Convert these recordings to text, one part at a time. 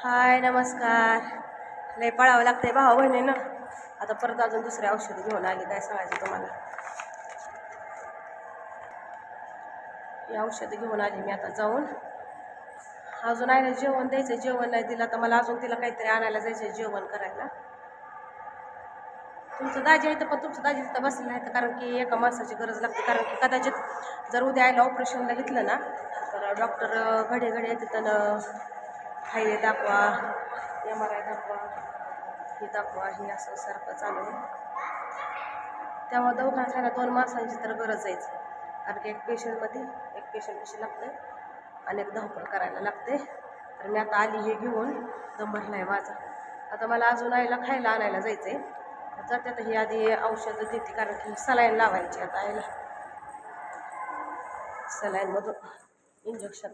हाय नमस्कार. लय पळावं लागतंय बहिणी ना आता परत अजून दुसरे औषधं घेऊन आली काय सांगायचं तुम्हाला. ही औषधं घेऊन आली मी आता जाऊन. अजून आहे जेवण द्यायचं जेवण नाही दिलं तर मला अजून तिला काहीतरी आणायला जायचं जेवण करायला. तुमचं दाजी आहे तर पण तुमचं दाजी तिथं बसलं नाही तर कारण की एका माणसाची गरज लागते. कारण की कदाचित जर उद्या आयला ऑपरेशनला घेतलं ना तर डॉक्टर घडे घडे तिथं फायदे दाखवा एम आर आय दाखवा हे दाखवा हे असं सारखं चालू आहे. त्यामुळे दवाखान्यात आहे दोन माणसांची तर गरज आहेच. कारण की एक पेशंटमध्ये एक पेशंट कशी लागते आणि एक धावपळ करायला लागते. तर मी आता आली हे घेऊन दम भरला आहे माझा. आता मला अजून आईला खायला आणायला जायचं आहे जाते आता ही आधी औषधं देते कारण की सलाईन लावायची आता आईला. सलाईनमधून इंजेक्शन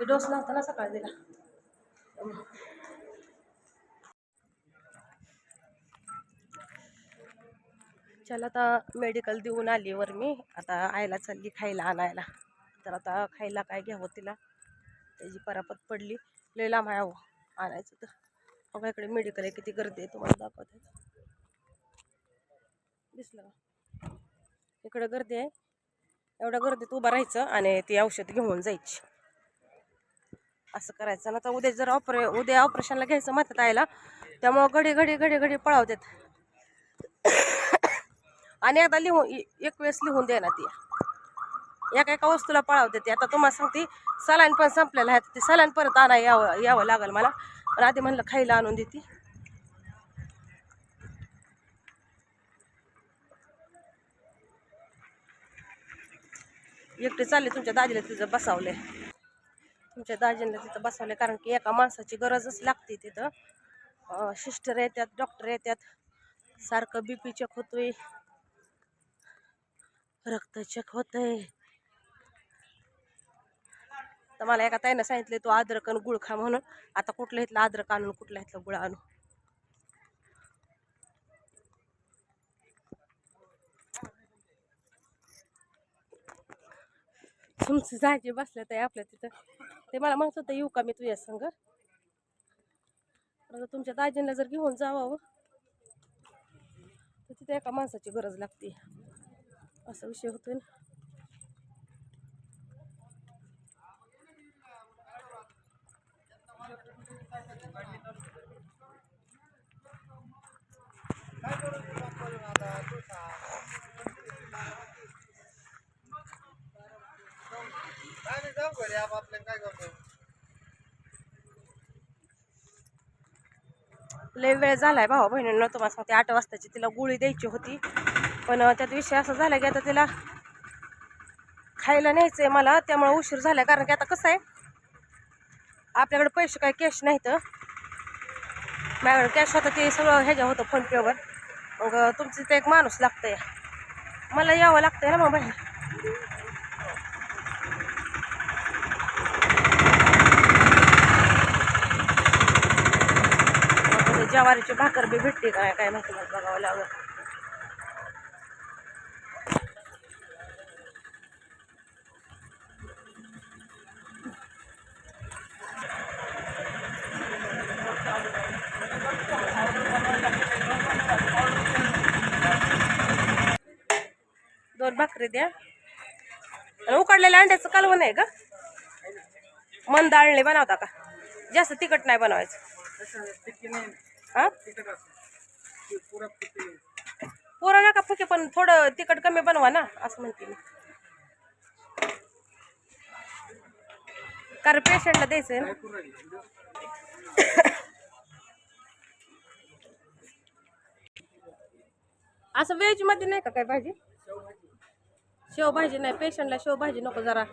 हे डोस नव्हता ना सकाळी दिला. चला आता मेडिकल देऊन आली वर मी. आता आयला चालली खायला आणायला. तर आता खायला काय घ्यावं तिला? त्याची परापत पडली. लय लांब आहे अहो आणायचं तर. बघा इकडे मेडिकल आहे किती गर्दी आहे तुम्हाला दाखवते. दिसलं इकडं गर्दी आहे. एवढ्या गर्दीत उभं राहायचं आणि ती औषध घेऊन जायची. असं करायचं. ना तर उद्या जर ऑपरे उद्या ऑपरेशनला घ्यायचं म्हणतात आयला त्यामुळं घडी घडी घडी घडी पळावतात. आणि आता लिहून एक वेळेस लिहून दे ना ती. एका एका वस्तूला पळावते ती. आता तुम्हाला सांगते सलाईन पण संपलेलं आहे. ते सलाईन परत आणा यावं यावं लागेल मला. पण आधी म्हणलं खायला आणून देते. एकटे चालले तुमच्या दाजीला तिचं बसावले तुमच्या दाजीला तिथं बसवले कारण की एका माणसाची गरजच लागते तिथं. सिस्टर येतात डॉक्टर येतात. सारखं बी पी चेक होतोय. रक्त चेक होतंय. तर मला एका ताईनं सांगितले तू अद्रक आणि गुळ खा म्हणून. आता कुठल्या इथलं अद्रक आणून कुठल्या इथलं गुळ आणू? तुमचं जायचे बसल्या ते आपल्या तिथं. ते मला म्हणत होतं येऊ का मी तुझ्या संग? आता तुमच्या दाजींना जर घेऊन जावं तर तिथे एका माणसाची गरज लागते. असा विषय होतोय ना काय नाही जाऊ घरी आप आपल्याला काय करतो लय वेळ झालाय भावा बहिणींना तुम्हाला सांगते आठ वाजताची तिला गोळी द्यायची होती. पण त्यात विषय असा झाला की आता तिला खायला न्यायचं आहे मला त्यामुळे उशीर झाला कारण की आता कसं आहे आपल्याकडे पैसे काय कॅश नाहीत. माझ्याकडे कॅश होतं ते सगळं ह्याच्या होतं फोनपेवर मग तुमचं ते एक माणूस लागतंय. मला यावं लागतंय ना मग बाहेर. ज्वारीची भाकर बी भेटते काय काय माहिती मला बघावं लागलं. दोन भाकरी द्या. उकडलेल्या अंड्याचं कालवण आहे का मन आळणे बनवता का? जास्त तिखट नाही बनवायचं. हा? पोरं नका फुके पण थोडं तिखट कमी बनवा ना असं म्हणते मी. कारण पेशंटला द्यायचं आहे ना. असं व्हेजमध्ये नाही का काय भाजी? शेवभाजी नाही पेशंटला शेवभाजी नको जरा.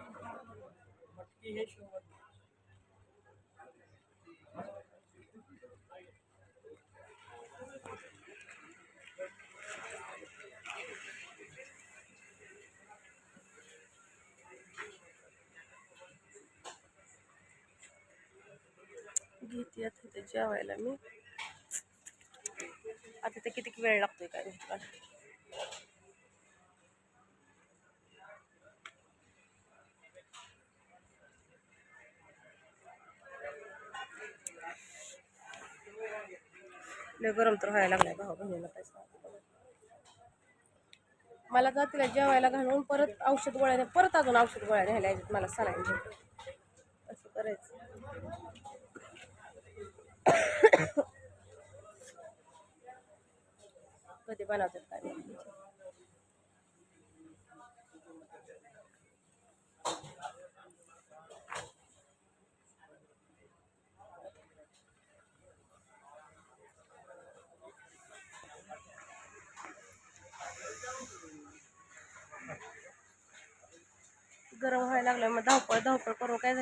घेते येत होते जेवायला मी. आता ते किती वेळ लागतोय काय माहिती मला लय गरम तर व्हायला लागलाय भाऊ बहिणीला काय मला तर जेवायला घालून परत औषध गोळ्या परत अजून औषध गोळ्या न्यायला यायच्यात मला सलाईन असं करायचं. गरम व्हायला लागलं मग धावपळ धावपळ करून काय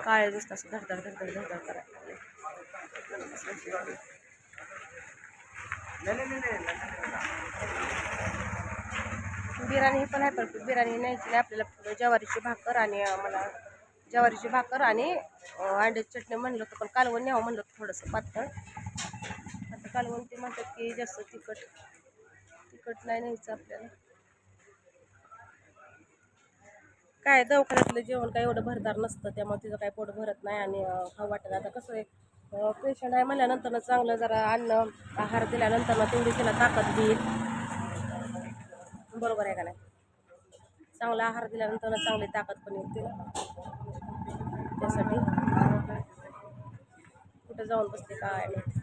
काळे दिसत असं धडधड धडधड धडधड करायला लागले. नाही नाही नाही नाही बिर्याणी ही पण आहे पण बिर्याणी न्यायची नाही. आपल्याला ज्वारीची भाकर आणि मला ज्वारीची भाकर आणि अंड्याची चटणी म्हणलं होतं पण कालवण न्यावं म्हणलं होतं थोडंसं पातळ. आता कालवण ते म्हणतात की जास्त तिखट तिखट नाही न्यायचं आपल्याला. काय दवाखान्यातलं जेवण काय एवढं भरदार नसतं त्यामुळे तिचं काय पोट भरत नाही आणि अं, खाऊ वाटत आता कसं आहे पेशंट आहे म्हणल्यानंतर चांगलं जरा अन्न आहार दिल्यानंतर तेवढी तिला ताकद देईल. बरोबर आहे का नाही? चांगला आहार दिल्यानंतर चांगली ताकद पण येते त्यासाठी कुठं जाऊन बसते काय नाही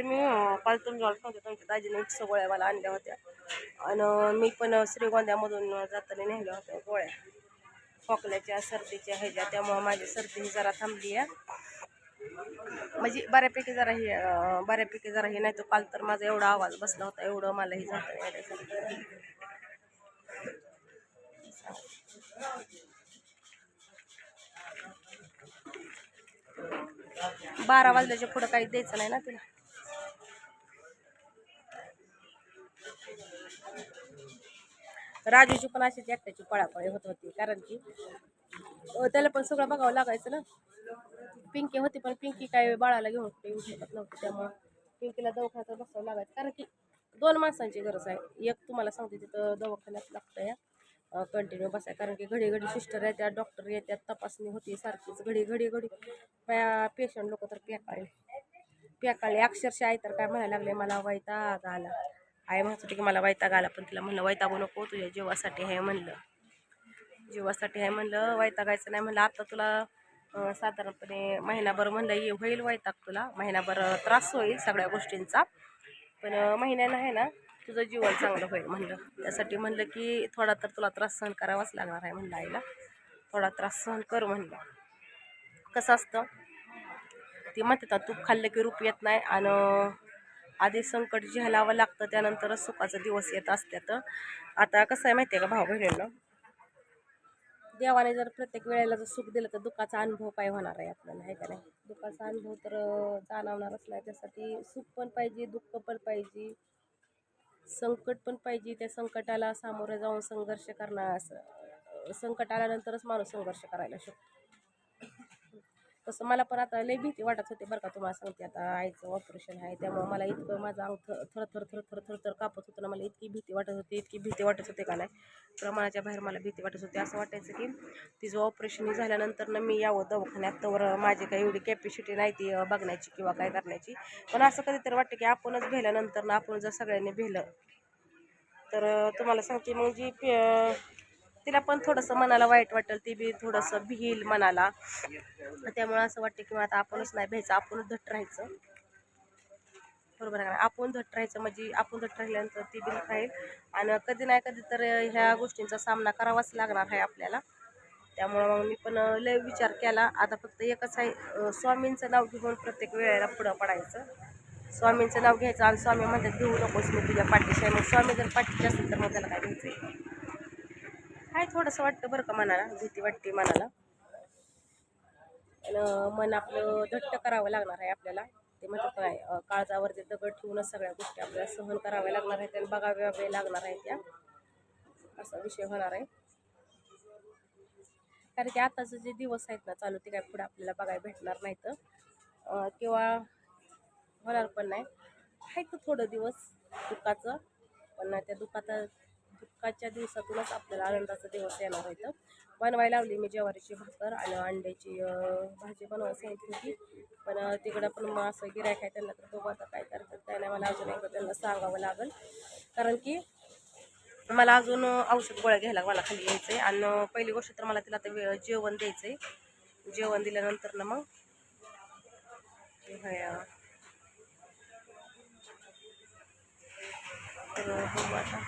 तरी मी अं, तुमच्या सांगते तुमच्या दाजीने इच्छा गोळ्या मला आणल्या होत्या. आणि मी पण श्रीगोंद्यामधून जाताना नेल्या होत्या गोळ्या. खोकल्याच्या सर्दीच्या ह्याच्या त्यामुळं सर्दी ही जरा थांबली आहे. म्हणजे जरा ही अं, बऱ्यापैकी जरा हे नाही तर काल तर माझा एवढा आवाज़ बसला होता मला हे झालं येण्यासाठी बारा वाजल्याच्या पुढं काही द्यायचं नाही ना तिला. राजूची पण अशीच एकट्याची पळापळी होत होती कारण की त्याला पण सगळं बघावं लागायचं ना. पिंकी होती पण पिंकी काय बाळाला घेऊन येऊ शकत नव्हती त्यामुळं पिंकीला दवाखान्यात बसावं लागायचं. कारण की दोन माणसांची गरज आहे. एक तुम्हाला सांगते तिथं दवाखान्यात लागतं या कंटिन्यू बसाय. कारण की घडी घडी सिस्टर येतात डॉक्टर येतात तपासणी होती सारखीच घडी घडी. घडी पेशंट लोक तर पेकाळले पेकाळले अक्षरशः आहे तर काय म्हणायला लागले मला वैताग आला. आई म्हणत होती की मला वैताग आला. पण तिला म्हणलं वैतागू नको तुझ्या जीवासाठी आहे म्हणलं. जीवासाठी आहे म्हणलं वैतागायचं नाही म्हणलं. आता तुला साधारणपणे महिनाभर म्हणलं ये होईल वैताग तुला. महिनाभर त्रास होईल सगळ्या गोष्टींचा. पण महिन्यानं आहे ना तुझं जीवन चांगलं होईल म्हणलं. त्यासाठी म्हणलं की थोडा तर तुला त्रास सहन करावाच लागणार आहे म्हणलं आईला. थोडा त्रास सहन कर म्हणलं. कसं असतं? ती म्हणतात ना तूप खाल्लं की रूप येत नाही आणि आधी संकट झेलावं लागतं त्यानंतरच सुखाचा दिवस येत असतात. आता कसं आहे माहिती आहे का भाऊ बहिणींना? देवाने जर प्रत्येक वेळेला जर सुख दिलं तर दुःखाचा अनुभव काय होणार आहे आपल्याला आहे का नाही? दुःखाचा अनुभव तर जाणवणारच नाही. त्यासाठी सुख पण पाहिजे दुःख पण पाहिजे. संकट पण पाहिजे त्या संकटाला सामोरं जाऊन संघर्ष करणार असं. संकट आल्यानंतरच माणूस संघर्ष करायला शकतो. तसं मला पण आता लई भीती वाटत होती बरं का तुम्हाला सांगते आता आईचं ऑपरेशन आहे त्यामुळं मला इतकं माझं अंग थर थर थर थर थर थर कापत होतं ना मला इतकी भीती वाटत होती इतकी भीती वाटत होते का नाही? प्रमाणाच्या बाहेर मला भीती वाटत होती. असं वाटायचं की तिचं ऑपरेशन झाल्यानंतर ना मी यावं दवाखान्यात तर माझी काही एवढी कॅपॅसिटी नाही ती बघण्याची किंवा काय करण्याची. पण असं कधीतरी वाटतं की आपणच भेल्यानंतर ना आपण जर सगळ्यांनी भेलं तर तुम्हाला सांगते मग जी तिला पण थोडंसं मनाला वाईट वाटेल ती बी थोडंसं भिईल मनाला. त्यामुळं असं वाटतं की मग आता आपणच नाही भ्यायचं आपणच धट राहायचं. बरोबर आहे का आपण धट राहायचं म्हणजे आपण धट राहिल्यानंतर ती बी राहील. आणि कधी नाही कधी तर ह्या गोष्टींचा सामना करावाच लागणार आहे आपल्याला. त्यामुळं मग मी पण लय विचार केला. आता फक्त एकच आहे स्वामींचं नाव घेऊन प्रत्येक वेळेला पुढं पडायचं. स्वामींचं नाव घ्यायचं आणि स्वामी म्हणतात घेऊ नकोस मी तुझ्या पाठीशी आहे. मग स्वामी जर पाठीशी असेल तर मग त्याला काय घ्यायचं? काय थोडंसं वाटतं बरं का मनाला? भीती वाटते मनाला. आणि मन आपलं घट्ट करावं लागणार आहे आपल्याला. ते म्हणतात काय काळजावरती दगड ठेवूनच सगळ्या गोष्टी आपल्याला सहन कराव्या लागणार आहेत आणि बघाव्या लागणार आहेत त्या. असा विषय होणार आहे. कारण की आताचे जे दिवस आहेत ना चालू ते काय पुढे आपल्याला बघायला भेटणार नाहीत. तर किंवा होणार पण नाही. आहे तर थोडं दिवस दुःखाचं पण त्या दुःखात दुःखाच्या दिवसातूनच आपल्याला आनंदाचा दिवस येणार होतं बनवायला लावली मी ज्वारीची भाकर आणि अंड्याची भाजी बनवायला सांगितली होती. पण तिकडं पण मग असं गिरायक आहे त्यांना तर बघू आता काय करतात काय नाही मला अजून एकदा त्यांना सांगावं लागेल. कारण की मला अजून औषध गोळ्या घ्यायला मला खाली यायचं आहे आणि पहिली गोष्ट तर मला तिला आता वेळ जेवण द्यायचं आहे जेवण दिल्यानंतर ना मग ते तर बघू आता.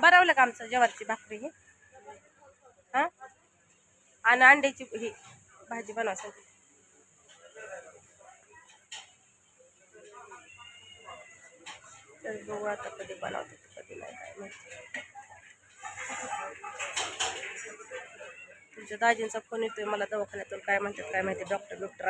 बनवलं का आमचं ज्वारीची भाकरी ही? हाँ? आणि ही भाजी बनवायसाठी. तर बघू आता कधी बनवते, कधी फ़ोन येतोय, मला दवाखान्यातून डॉक्टर बिक्टर